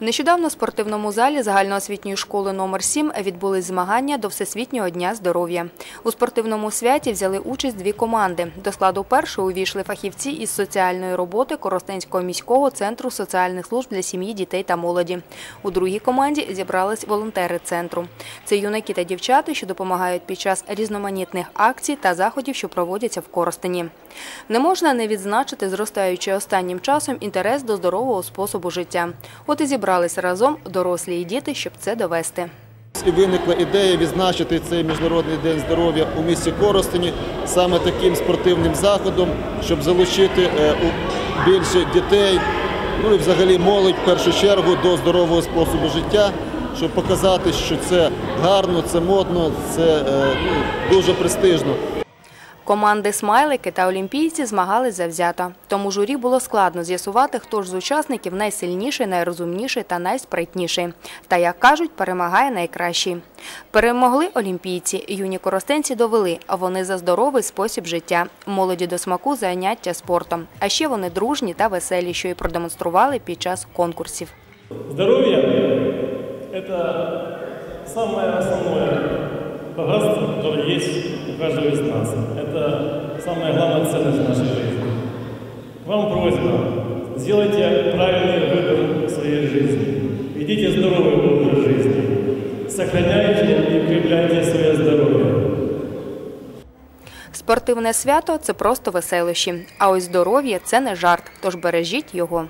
Нещодавно в спортивному залі загальноосвітньої школи номер 7 відбулись змагання до Всесвітнього дня здоров'я. У спортивному святі взяли участь дві команди. До складу першої увійшли фахівці із соціальної роботи Коростенського міського центру соціальних служб для сім'ї, дітей та молоді. У другій команді зібрались волонтери центру. Це юнаки та дівчата, що допомагають під час різноманітних акцій та заходів, що проводяться в Коростені. Не можна не відзначити зростаючий останнім часом інтерес до здорового способу життя. От і зібралися разом дорослі і діти, щоб це довести. І виникла ідея відзначити цей міжнародний день здоров'я у місті Коростені саме таким спортивним заходом, щоб залучити е, більше дітей, ну і взагалі молодь в першу чергу до здорового способу життя, щоб показати, що це гарно, це модно, це е, ну, дуже престижно. Команди смайлики та олімпійці змагались завзято. Тому журі було складно з'ясувати, хто ж з учасників найсильніший, найрозумніший та найспритніший. Та, як кажуть, перемагає найкращий. Перемогли олімпійці. Юні коростенці довели, вони за здоровий спосіб життя. Молоді до смаку заняття спортом. А ще вони дружні та веселі, що й продемонстрували під час конкурсів. Это самое основное богатство, которое есть у каждого из нас. Это самая главная ценность в нашей жизни. Вам просьба, сделайте правильный выбор в своей жизни. Ведите здоровый образ жизни. Сохраняйте и укрепляйте свое здоровье. Спортивне свято це просто веселощі. А ось здоров'я це не жарт, тож бережіть його.